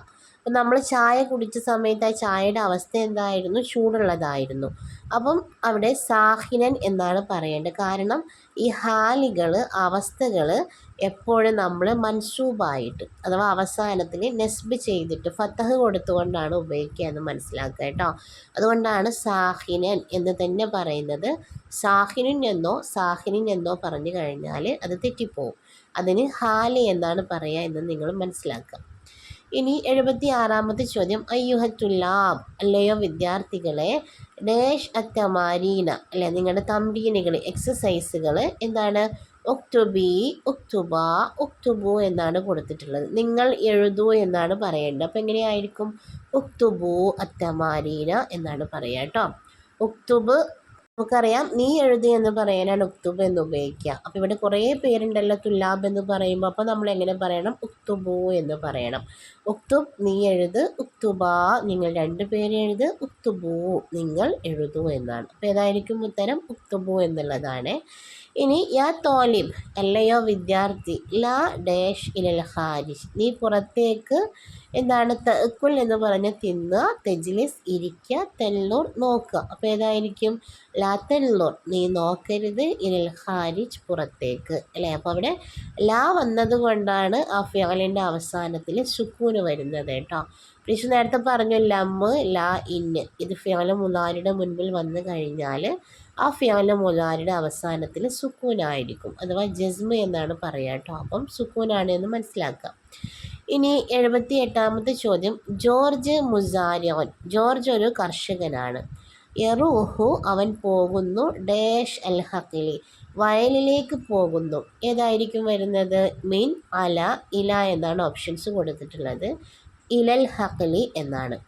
അപ്പം നമ്മൾ ചായ കുടിച്ച സമയത്ത് ആ ചായയുടെ അവസ്ഥ എന്തായിരുന്നു? ചൂടുള്ളതായിരുന്നു. അപ്പം അവിടെ സാഹിനൻ എന്നാണ് പറയേണ്ടത്. കാരണം ഈ ഹാലികൾ അവസ്ഥകൾ എപ്പോഴും നമ്മൾ മൻസൂബായിട്ട് അഥവാ അവസാനത്തിൽ നെസ്ബ് ചെയ്തിട്ട് ഫത്തഹ് കൊടുത്തുകൊണ്ടാണ് ഉപയോഗിക്കുക എന്ന് മനസ്സിലാക്കുക കേട്ടോ. അതുകൊണ്ടാണ് സാഹിനൻ എന്ന് തന്നെ പറയുന്നത്. സാഹിനിൻ എന്നോ സാഹിനിൻ എന്നോ പറഞ്ഞു കഴിഞ്ഞാൽ അത് തെറ്റിപ്പോവും. അതിന് ഹാലി എന്നാണ് പറയുക എന്ന് നിങ്ങൾ മനസ്സിലാക്കുക. ഇനി എഴുപത്തി ആറാമത്തെ ചോദ്യം. അയ്യുഹത്തുല്ലാം. അല്ലയോ വിദ്യാർത്ഥികളെ ഡേഷ് അത്തമാരീന അല്ലെ നിങ്ങളുടെ തമ്പീനുകൾ എക്സസൈസുകൾ എന്താണ്? ഒക്ടുബി ഒക്ടുബ ഒക്ടുബു എന്നാണ് കൊടുത്തിട്ടുള്ളത്. നിങ്ങൾ എഴുതൂ എന്നാണ് പറയേണ്ടത്. അപ്പോൾ എങ്ങനെയായിരിക്കും? ഒക്തുബു അത്തമാരീന എന്നാണ് പറയുക കേട്ടോ ഒക്തുബ് നമുക്കറിയാം നീ എഴുതി എന്ന് പറയാനാണ് ഉക്തുബ് എന്ന് ഉപയോഗിക്കുക. അപ്പോൾ ഇവിടെ കുറേ പേരുണ്ടല്ലോ തുല്ലാബ് എന്ന് പറയുമ്പോൾ അപ്പോൾ നമ്മൾ എങ്ങനെ പറയണം? ഉക്തുബു എന്ന് പറയണം. ഉക്തുബ് നീ എഴുത് ഉക്തുബ നിങ്ങൾ രണ്ട് പേര് എഴുത് ഉക്തുബു നിങ്ങൾ എഴുതൂ എന്നാണ്. അപ്പോൾ ഏതായിരിക്കും ഉത്തരം? ഉക്തുബു എന്നുള്ളതാണ്. ഇനി യാ തോലിം അല്ലയോ വിദ്യാർത്ഥി ലാ ഡേഷ് ഇലൽ ഹാരിഷ്. നീ പുറത്തേക്ക് എന്താണ് തെക്കുൽ എന്ന് പറഞ്ഞ തിന്നുക തെജിലിസ് ഇരിക്കുക തെല്ലൂർ നോക്കുക. അപ്പോൾ ഏതായിരിക്കും? ലാ തെല്ലൂർ. നീ നോക്കരുത് ഇലൽ ഹാരിജ് പുറത്തേക്ക്. അല്ലേ? അപ്പോൾ അവിടെ ലാ വന്നത് കൊണ്ടാണ് ആ ഫിയലിന്റെ അവസാനത്തിൽ സുക്കൂന് വരുന്നത് കേട്ടോ. പ്ലീസ് നേരത്തെ പറഞ്ഞു ലമ്മ് ലാ ഇന്ന്. ഇത് ഫിയല മുലാരിയുടെ മുൻപിൽ വന്നു കഴിഞ്ഞാൽ ആ ഫിയാല മുലാരിയുടെ അവസാനത്തിൽ സുക്കൂനായിരിക്കും. അഥവാ ജസ്മ എന്നാണ് പറയുക കേട്ടോ. അപ്പം സുക്കൂനാണ് എന്ന് മനസ്സിലാക്കാം. ഇനി എഴുപത്തി എട്ടാമത്തെ ചോദ്യം. ജോർജ് മുസാരിയോൻ ജോർജ് ഒരു കർഷകനാണ്. യറൂഹു അവൻ പോകുന്നു ഡേഷ് അൽ ഹക്കിലി വയലിലേക്ക് പോകുന്നു. ഏതായിരിക്കും വരുന്നത്? മീൻ അല ഇല എന്നാണ് ഓപ്ഷൻസ് കൊടുത്തിട്ടുള്ളത്. ഇലൽ ഹഖലി എന്നാണ്.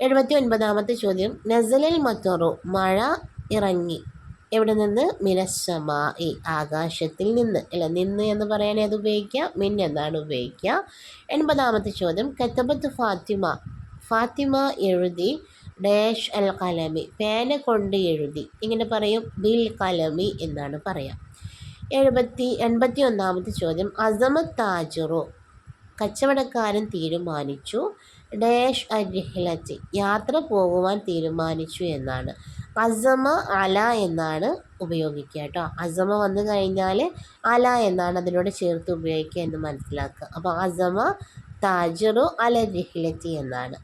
എഴുപത്തി ഒൻപതാമത്തെ ചോദ്യം. നസലൽ മത്തറു മഴ ഇറങ്ങി. എവിടെ നിന്ന്? മിനസ്സമായി ഈ ആകാശത്തിൽ നിന്ന്. അല്ല നിന്ന് എന്ന് പറയാൻ ഏത് ഉപയോഗിക്കാം? മിൻ എന്നാണ് ഉപയോഗിക്കുക. എൺപതാമത്തെ ചോദ്യം. കത്തബത്ത് ഫാത്തിമ ഫാത്തിമ എഴുതി ഡാഷ് അൽ കലമി പേന കൊണ്ട് എഴുതി. ഇങ്ങനെ പറയും ബിൽ കലമി എന്നാണ് പറയാം. എഴുപത്തി എൺപത്തി ഒന്നാമത്തെ ചോദ്യം. അസമത്ത് താജുറു കച്ചവടക്കാരൻ തീരുമാനിച്ചു. ഡാഷ് അരിഹിലത്തി യാത്ര പോകുവാൻ തീരുമാനിച്ചു എന്നാണ്. അസമ അല എന്നാണ് ഉപയോഗിക്കുക കേട്ടോ. അസമ വന്നു കഴിഞ്ഞാൽ അല എന്നാണ് അതിനോട് ചേർത്ത് ഉപയോഗിക്കുക എന്ന് മനസ്സിലാക്കുക. അപ്പോൾ അസമ താജറു അല റിഹ്ലത്തി എന്നാണ്.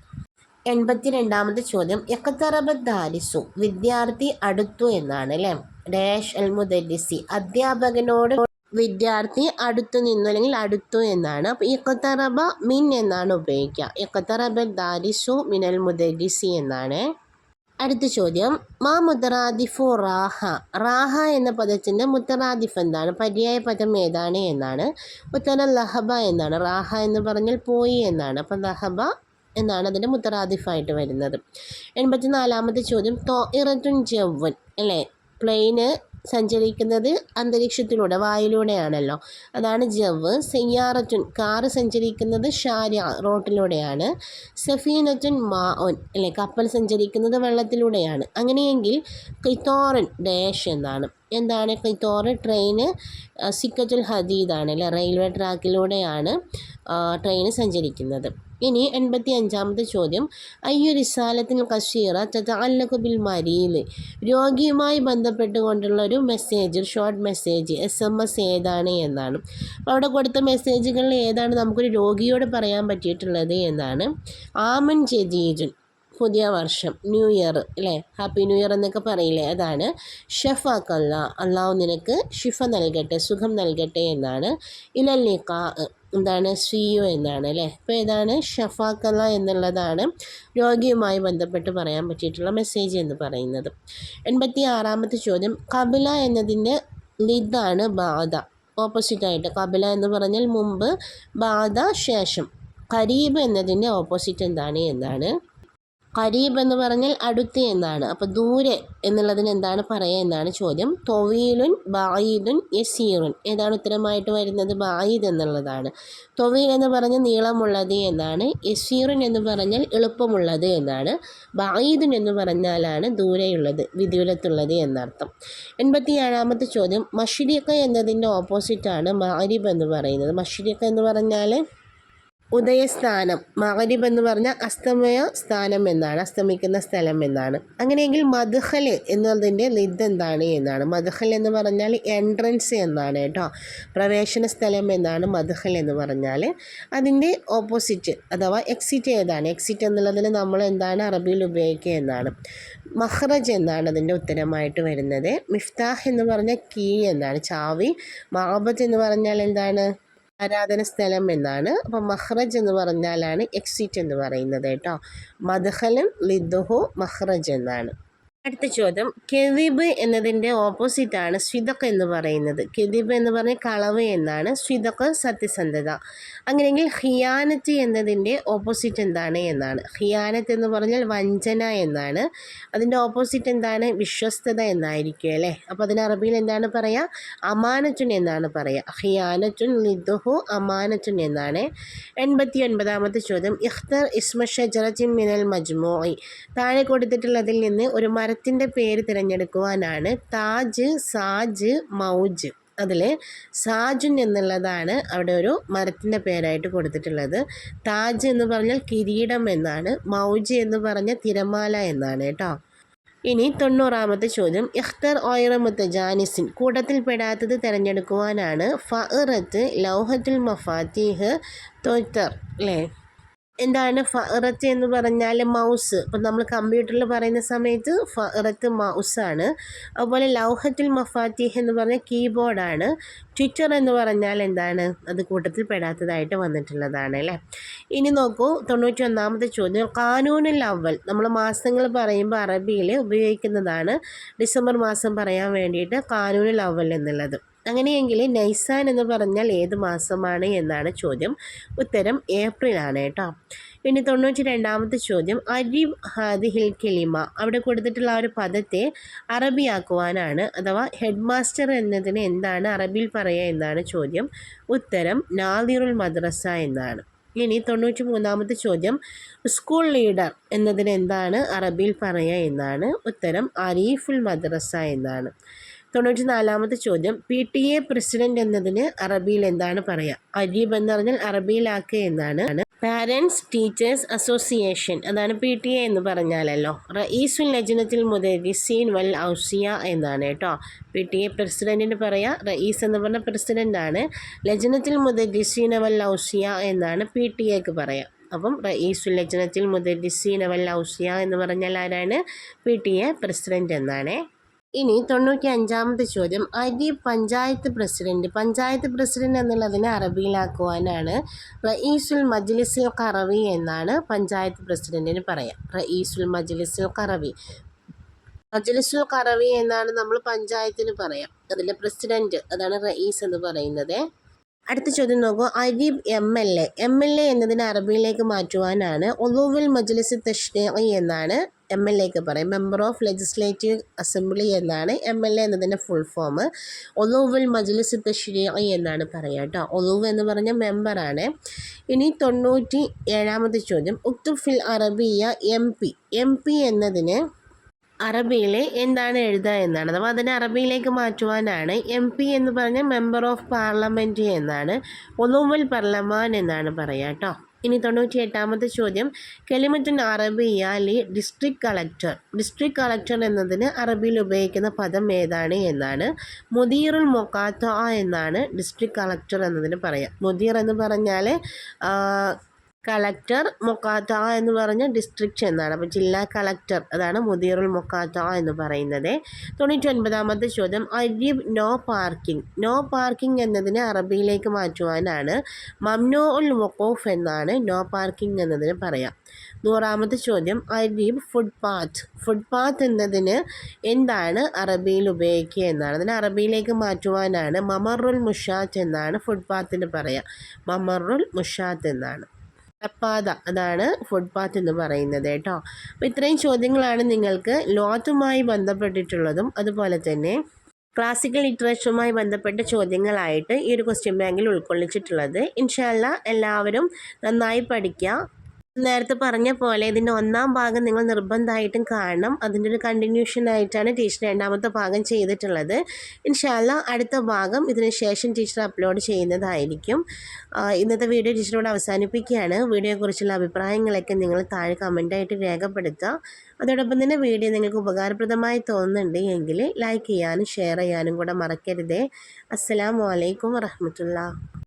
എൺപത്തി രണ്ടാമത്തെ ചോദ്യം. എക്കത്തറബ് ദാരിസു വിദ്യാർത്ഥി അടുത്തു എന്നാണ് അല്ലേ? ഡാഷ് അൽ മുദല്ലിസി അധ്യാപകനോട് വിദ്യാർത്ഥി അടുത്തു നിന്നു അല്ലെങ്കിൽ അടുത്തു എന്നാണ്. അപ്പോൾ ഇക്കത്തറബ മിൻ എന്നാണ് ഉപയോഗിക്കുക. ഇക്കത്തറബ ദാരിസു മിനൽ മുദഗിസി എന്നാണ്. അടുത്ത ചോദ്യം. മാ മുത്തറാദിഫു റാഹ. റാഹ എന്ന പദത്തിന്റെ മുത്തറാദിഫ് എന്താണ്? പര്യായ പദം ഏതാണ് എന്നാണ്. ഉത്തരം ലഹബ എന്നാണ്. റാഹ എന്ന് പറഞ്ഞാൽ പോയി എന്നാണ്. അപ്പം ലഹബ എന്നാണ് അതിന്റെ മുത്തറാദിഫായിട്ട് വരുന്നത്. എൺപത്തി നാലാമത്തെ ചോദ്യം. തോ ഇറത്തുൻ ജവ്വൻ. അല്ലേ? പ്ലെയിന് സഞ്ചരിക്കുന്നത് അന്തരീക്ഷത്തിലൂടെ വായുവിലൂടെയാണല്ലോ അതാണ് ജവ്. സെയ്യാറത്തുൻ കാറ് സഞ്ചരിക്കുന്നത് ഷാര്യ റോട്ടിലൂടെയാണ്. സഫീനത്തുൻ മാഒൻ അല്ലെ കപ്പൽ സഞ്ചരിക്കുന്നത് വെള്ളത്തിലൂടെയാണ്. അങ്ങനെയെങ്കിൽ കിത്തോറൻ ഡാഷ് എന്നാണ്. എന്താണ് കിത്തോറ് ട്രെയിന് സിക്കറ്റുൽ ഹദീദാണ് അല്ലെ റെയിൽവേ ട്രാക്കിലൂടെയാണ് ട്രെയിൻ സഞ്ചരിക്കുന്നത്. ഇനി എൺപത്തി അഞ്ചാമത്തെ ചോദ്യം. അയ്യു റിസാലത്തിൽ കഷീറ തതഅല്ലഖു ബിൽ മരീൽ. രോഗിയുമായി ബന്ധപ്പെട്ടുകൊണ്ടുള്ള ഒരു message short message S M S ഏതാണ് എന്നാണ്. അവിടെ കൊടുത്ത മെസ്സേജുകളിൽ ഏതാണ് നമുക്കൊരു രോഗിയോട് പറയാൻ പറ്റിയിട്ടുള്ളത് എന്നാണ്. ആമൻ ജദീജുൻ പുതിയ വർഷം ന്യൂ ഇയർ അല്ലേ? ഹാപ്പി ന്യൂ ഇയർ എന്നൊക്കെ പറയില്ലേ? അതാണ്. ഷഫാക്കല്ല അള്ളാഹു നിനക്ക് ഷിഫ നൽകട്ടെ സുഖം നൽകട്ടെ എന്നാണ്. ഇലല്ലിക്ക എന്താണ് സിയു എന്നാണ് അല്ലേ? അപ്പോൾ ഏതാണ് ഷഫാക്കല എന്നുള്ളതാണ് രോഗിയുമായി ബന്ധപ്പെട്ട് പറയാൻ പറ്റിയിട്ടുള്ള മെസ്സേജ് എന്ന് പറയുന്നത്. എൺപത്തി ആറാമത്തെ ചോദ്യം. കപില എന്നതിന്റെ ലിദാണ് ബാധ. ഓപ്പോസിറ്റായിട്ട് കബില എന്ന് പറഞ്ഞാൽ മുമ്പ് ബാധ ശേഷം. കരീബ് എന്നതിന്റെ ഓപ്പോസിറ്റ് എന്താണ് എന്നാണ് കരീബ് എന്ന് പറഞ്ഞാൽ അടുത്ത് എന്നാണ്. അപ്പോൾ ദൂരെ എന്നുള്ളതിന് എന്താണ് പറയുക എന്നാണ് ചോദ്യം. തൊവീലുൻ ബായിദുൻ യസീറുൻ. ഏതാണ് ഉത്തരമായിട്ട് വരുന്നത്? ബായിദ് എന്നുള്ളതാണ്. തൊവീൽ എന്ന് പറഞ്ഞാൽ നീളമുള്ളത് എന്നാണ്. യസീറുൻ എന്ന് പറഞ്ഞാൽ എളുപ്പമുള്ളത് എന്നാണ്. ബായിദുൻ എന്ന് പറഞ്ഞാലാണ് ദൂരെയുള്ളത് വിദൂരത്തുള്ളത് എന്നർത്ഥം. എൺപത്തി ഏഴാമത്തെ ചോദ്യം. മഷിരിക്ക എന്നതിന്റെ ഓപ്പോസിറ്റാണ് മാരിബ് എന്ന് പറയുന്നത്. മഷിരിക്ക എന്ന് പറഞ്ഞാൽ ഉദയസ്ഥാനം മകരിബ് എന്ന് പറഞ്ഞാൽ അസ്തമയ സ്ഥാനം എന്നാണ് അസ്തമിക്കുന്ന സ്ഥലം എന്നാണ്. അങ്ങനെയെങ്കിൽ മധുഹൽ എന്നതിന്റെ ലിദ് എന്താണ് എന്നാണ്. മധുഹൽ എന്ന് പറഞ്ഞാൽ എൻട്രൻസ് എന്നാണ് കേട്ടോ. പ്രവേശന സ്ഥലം എന്നാണ് മധുഹൽ എന്ന് പറഞ്ഞാൽ. അതിന്റെ ഓപ്പോസിറ്റ് അഥവാ എക്സിറ്റ് ഏതാണ്? എക്സിറ്റ് എന്നുള്ളതിന് നമ്മൾ എന്താണ് അറബിയിൽ ഉപയോഗിക്കുക എന്നാണ്. മഹ്റജ് എന്നാണ് അതിന്റെ ഉത്തരമായിട്ട് വരുന്നത്. മിഫ്താഹ് എന്ന് പറഞ്ഞാൽ കീ എന്നാണ്. ചാവി മഹബത്ത് എന്ന് പറഞ്ഞാൽ എന്താണ്? ആരാധന സ്ഥലം എന്നാണ്. അപ്പം മഹ്റജ് എന്ന് പറഞ്ഞാലാണ് എക്സിറ്റ് എന്ന് പറയുന്നത് കേട്ടോ. മദ്ഹലൻ ലിദ്ദുഹു മഹ്റജ് എന്നാണ്. അടുത്ത ചോദ്യം. കെതിബ് എന്നതിന്റെ ഓപ്പോസിറ്റാണ് സ്വിതക്ക് എന്ന് പറയുന്നത്. കെതിബ് എന്ന് പറഞ്ഞാൽ കളവ് എന്നാണ് സ്വിതക്ക് സത്യസന്ധത. അങ്ങനെയെങ്കിൽ ഹിയാനത്ത് എന്നതിന്റെ ഓപ്പോസിറ്റ് എന്താണ് എന്നാണ്. ഹിയാനത്ത് എന്ന് പറഞ്ഞാൽ വഞ്ചന എന്നാണ്. അതിന്റെ ഓപ്പോസിറ്റ് എന്താണ്? വിശ്വസ്തത എന്നായിരിക്കും അല്ലേ? അപ്പോൾ അതിന് അറബിയിൽ എന്താണ് പറയുക അമാനത്തുൻ എന്നാണ് പറയുക ഹിയാനത്തുൻ ലിദുഹു അമാനത്തുൻ എന്നാണ്. എൺപത്തി ഒൻപതാമത്തെ ചോദ്യം. ഇഖ്തർ ഇസ്മ ജറജിം മിനൽ മജ്മോയി താഴെ കൊടുത്തിട്ടുള്ളതിൽ നിന്ന് ഒരു മരത്തിന്റെ പേര് തിരഞ്ഞെടുക്കുവാനാണ് താജ് സാജ് മൗജ്. അതിൽ സാജുൻ എന്നുള്ളതാണ് അവിടെ ഒരു മരത്തിന്റെ പേരായിട്ട് കൊടുത്തിട്ടുള്ളത്. താജ് എന്ന് പറഞ്ഞാൽ കിരീടം എന്നാണ് മൗജ് എന്ന് പറഞ്ഞാൽ തിരമാല എന്നാണ് കേട്ടോ. ഇനി തൊണ്ണൂറാമത്തെ ചോദ്യം. ഇഖ്തർ ഓയറമുത്ത് ജാനിസിൻ കൂട്ടത്തിൽപ്പെടാത്തത് തിരഞ്ഞെടുക്കുവാനാണ് ഫഅറത്ത് ലൗഹത്തുൽ മഫാത്തിഹ് തൊയ്ത്തർ അല്ലേ എന്താണ് ഫറത്ത് എന്ന് പറഞ്ഞാൽ മൗസ്. ഇപ്പം നമ്മൾ കമ്പ്യൂട്ടറിൽ പറയുന്ന സമയത്ത് ഫറത്ത് മൗസാണ്. അതുപോലെ ലൗഹത്തിൽ മഫാത്തിഹ് എന്ന് പറഞ്ഞാൽ കീബോർഡാണ്. ട്വിറ്റർ എന്ന് പറഞ്ഞാൽ എന്താണ്? അത് കൂട്ടത്തിൽ പെടാത്തതായിട്ട് വന്നിട്ടുള്ളതാണ് അല്ലേ? ഇനി നോക്കൂ തൊണ്ണൂറ്റി ഒന്നാമത്തെ ചോദ്യം. കാനൂനുൽ അവൽ നമ്മൾ മാസങ്ങൾ പറയുമ്പോൾ അറബിയിൽ ഉപയോഗിക്കുന്നതാണ്. ഡിസംബർ മാസം പറയാൻ വേണ്ടിയിട്ട് കാനൂനുൽ അവൽ എന്നുള്ളത്. അങ്ങനെയെങ്കിൽ നൈസാൻ എന്ന് പറഞ്ഞാൽ ഏത് മാസമാണ് എന്നാണ് ചോദ്യം. ഉത്തരം ഏപ്രിൽ ആണ് കേട്ടോ. ഇനി തൊണ്ണൂറ്റി രണ്ടാമത്തെ ചോദ്യം അരിബ് ഹാദിഹിൽ കെലിമ അവിടെ കൊടുത്തിട്ടുള്ള ഒരു പദത്തെ അറബിയാക്കുവാനാണ് അഥവാ ഹെഡ് മാസ്റ്റർ എന്നതിന് എന്താണ് അറബിയിൽ പറയുക എന്നാണ് ചോദ്യം. ഉത്തരം നാദിറുൽ മദ്രസ എന്നാണ്. ഇനി തൊണ്ണൂറ്റി മൂന്നാമത്തെ ചോദ്യം. സ്കൂൾ ലീഡർ എന്നതിന് എന്താണ് അറബിയിൽ പറയുക എന്നാണ്. ഉത്തരം അരീഫുൽ മദ്രസ എന്നാണ്. തൊണ്ണൂറ്റി നാലാമത്തെ ചോദ്യം. പി ടി എ പ്രസിഡന്റ് എന്നതിന് അറബിയിൽ എന്താണ് പറയുക അരീബ് എന്ന് പറഞ്ഞാൽ അറബിയിലാക്കുക എന്നാണ്. പാരൻസ് ടീച്ചേഴ്സ് അസോസിയേഷൻ അതാണ് പി ടി എ എന്ന് പറഞ്ഞാലല്ലോ. റയീസുൽ ലജ്നത്തിൽ മുദരിസീൻ വൽ ഔസിയ എന്നാണ് കേട്ടോ. പി ടി എ പ്രസിഡന്റിന് പറയാം റയീസ് എന്ന് പറഞ്ഞ പ്രസിഡന്റാണ് ലജ്നത്തിൽ മുദരിസീൻ വൽ ഔസിയ എന്നാണ് പി ടി എക്ക് പറയാം. അപ്പം റയീസുൽ ലജ്നത്തിൽ മുദരിസീൻ വൽ ഔസിയ എന്ന് പറഞ്ഞാൽ ആരാണ്? പി ടി എ പ്രസിഡന്റ് എന്നാണ്. ഇനി തൊണ്ണൂറ്റി അഞ്ചാമത്തെ ചോദ്യം. അരി പഞ്ചായത്ത് പ്രസിഡന്റ്. പഞ്ചായത്ത് പ്രസിഡന്റ് എന്നുള്ളതിനെ അറബിയിലാക്കുവാനാണ് റഈസുൽ മജ്ലിസുൽ കറവി എന്നാണ് പഞ്ചായത്ത് പ്രസിഡന്റിന് പറയാം. റഈസുൽ മജ്ലിസുൽ കറവി മജ്ലിസുൽ കറവി എന്നാണ് നമ്മൾ പഞ്ചായത്തിന് പറയാം. അതിലെ പ്രസിഡന്റ് അതാണ് റഈസ് എന്ന് പറയുന്നത്. അടുത്ത ചോദ്യം നോക്കൂ. അരീബ് M L A. M L A എന്നതിനെ അറബിയിലേക്ക് മാറ്റുവാനാണ് ഒലൂവിൽ മജ്ലിസ് തഷ്രീ എന്നാണ് എം എൽ എക്ക് പറയും മെമ്പർ ഓഫ് ലെജിസ്ലേറ്റീവ് അസംബ്ലി എന്നാണ് എം എൽ എ എന്നതിന്റെ ഫുൾ ഫോം ഒലൂവിൽ മജ്ലിസ് തഷ്രീ എന്നാണ് പറയുക കേട്ടോ. ഒലൂവ് എന്ന് പറഞ്ഞ മെമ്പറാണ് ഇനി തൊണ്ണൂറ്റി ഏഴാമത്തെ ചോദ്യം. ഉക്തുഫിൽ അറബിയ എം പി. എം പി എന്നതിന് അറബിയിൽ എന്താണ് എഴുതുക എന്നാണ്. അപ്പോൾ അതിനെ അറബിയിലേക്ക് മാറ്റുവാനാണ് എം പി എന്ന് പറഞ്ഞ മെമ്പർ ഓഫ് പാർലമെന്റ് എന്നാണ്. ഒലൂമൽ പർലമാൻ എന്നാണ് പറയുക കേട്ടോ ഇനി തൊണ്ണൂറ്റി എട്ടാമത്തെ ചോദ്യം. കെലിമറ്റൻ അറബിയ അറബിയാലി ഡിസ്ട്രിക്ട് കളക്ടർ ഡിസ്ട്രിക്ട് കളക്ടർ എന്നതിന് അറബിയിൽ ഉപയോഗിക്കുന്ന പദം ഏതാണ് എന്നാണ്. മുദീറുൽ മൊക്കാത്ത എന്നാണ് ഡിസ്ട്രിക്ട് കളക്ടർ എന്നതിന് പറയാം. മുദീർ എന്ന് പറഞ്ഞാൽ കളക്ടർ മൊക്കാത്ത എന്ന് പറഞ്ഞ ഡിസ്ട്രിക്റ്റ് എന്നാണ്. അപ്പോൾ ജില്ലാ കളക്ടർ അതാണ് മുദീറുൽ മൊക്കാത്ത എന്ന് പറയുന്നത്. തൊണ്ണൂറ്റി ഒൻപതാമത്തെ ചോദ്യം അരീബ് നോ പാർക്കിംഗ്. നോ പാർക്കിംഗ് എന്നതിനെ അറബിയിലേക്ക് മാറ്റുവാനാണ് മംനോ ഉൽ മൊക്കോഫ് എന്നാണ് നോ പാർക്കിംഗ് എന്നതിന് പറയാം. നൂറാമത്തെ ചോദ്യം അരീബ് ഫുട്പാത്ത് ഫുട്പാത്ത് എന്നതിന് എന്താണ് അറബിയിൽ ഉപയോഗിക്കുക എന്നാണ്. അതിനെ അറബിയിലേക്ക് മാറ്റുവാനാണ് മമറുൽ മുഷാത്ത് എന്നാണ് ഫുട്പാത്തിന് പറയാം. മമറുൽ മുഷാത്ത് എന്നാണ്. നടപ്പാത അതാണ് ഫുട്പാത്ത് എന്ന് പറയുന്നത് കേട്ടോ. അപ്പോൾ ഇത്രയും ചോദ്യങ്ങളാണ് നിങ്ങൾക്ക് ലോത്തുമായി ബന്ധപ്പെട്ടിട്ടുള്ളതും അതുപോലെ തന്നെ ക്ലാസിക്കൽ ലിറ്ററേച്ചറുമായി ബന്ധപ്പെട്ട ചോദ്യങ്ങളായിട്ട് ഈ ഒരു ക്വസ്റ്റ്യൻ ബാങ്കിൽ ഉൾക്കൊള്ളിച്ചിട്ടുള്ളത്. ഇൻഷാല്ല എല്ലാവരും നന്നായി പഠിക്കുക നേരത്തെ പറഞ്ഞ പോലെ ഇതിന്റെ ഒന്നാം ഭാഗം നിങ്ങൾ നിർബന്ധമായിട്ടും കാണണം. അതിന്റെ ഒരു കണ്ടിന്യൂഷൻ ആയിട്ടാണ് ടീച്ചർ രണ്ടാമത്തെ ഭാഗം ചെയ്തിട്ടുള്ളത്. ഇൻഷാല്ല അടുത്ത ഭാഗം ഇതിന് ശേഷം ടീച്ചർ അപ്ലോഡ് ചെയ്യുന്നതായിരിക്കും. ഇന്നത്തെ വീഡിയോ ടീച്ചറോട് അവസാനിപ്പിക്കുകയാണ്. വീഡിയോയെക്കുറിച്ചുള്ള അഭിപ്രായങ്ങളൊക്കെ നിങ്ങൾ താഴെ കമന്റായിട്ട് രേഖപ്പെടുത്തുക. അതോടൊപ്പം തന്നെ വീഡിയോ നിങ്ങൾക്ക് ഉപകാരപ്രദമായി തോന്നുന്നുണ്ട് എങ്കിൽ ലൈക്ക് ചെയ്യാനും ഷെയർ ചെയ്യാനും കൂടെ മറക്കരുതേ. അസ്സാം വലൈക്കും വറഹമത്തുള്ള